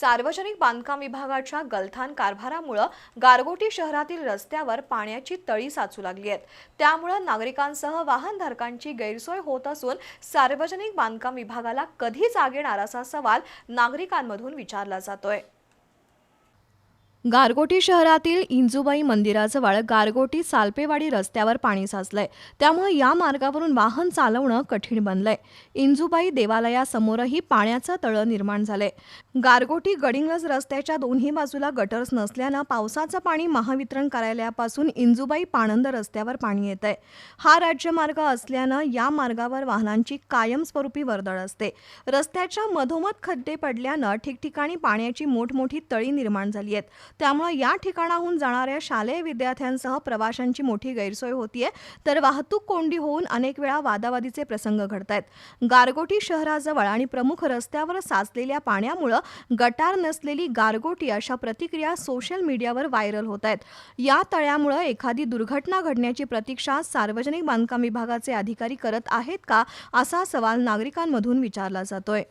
सार्वजनिक बांधकाम विभागाच्या गलथान कारभारामुळं गारगोटी शहरातील रस्त्यावर पाण्याची तळी साचू लागली आहेत. त्यामुळं नागरिकांसह वाहनधारकांची गैरसोय होत असून सार्वजनिक बांधकाम विभागाला कधी जाग येणार असा सवाल नागरिकांमधून विचारला जातोय. गारगोटी शहरातील इंजुबाई मंदिराजवळ गारगोटी सालपेवाडी रस्त्यावर पाणी साचलंय. त्यामुळे या मार्गावरून वाहन चालवणं कठीण बनलंय. इंजुबाई देवालयासमोरही पाण्याचं तळं निर्माण झालंय. गारगोटी गडिंगज रस्त्याच्या दोन्ही बाजूला गटर्स नसल्यानं पावसाचं पाणी महावितरण कार्यालयापासून इंजुबाई पाणंद रस्त्यावर पाणी येत आहे हा राज्यमार्ग असल्यानं या मार्गावर वाहनांची कायमस्वरूपी वर्दळ असते. रस्त्याच्या मधोमध खड्डे पडल्यानं ठिकठिकाणी पाण्याची मोठमोठी तळी निर्माण झाली आहेत. त्यामुळे या ठिकाणाहून जाणाऱ्या शालेय विद्यार्थ्यांसह प्रवाशांची मोठी गैरसोय होतीये. तर वाहतूक कोंडी होऊन अनेक वेळा वादावादीचे प्रसंग घडत आहेत गारगोटी शहराजवळ आणि प्रमुख रस्त्यावर साचलेल्या पाण्यामुळं गटार नसलेली गारगोटी अशा प्रतिक्रिया सोशल मीडियावर व्हायरल होत आहेत या तळ्यामुळं एखादी दुर्घटना घडण्याची प्रतीक्षा सार्वजनिक बांधकाम विभागाचे अधिकारी करत आहेत का असा सवाल नागरिकांमधून विचारला जातोय.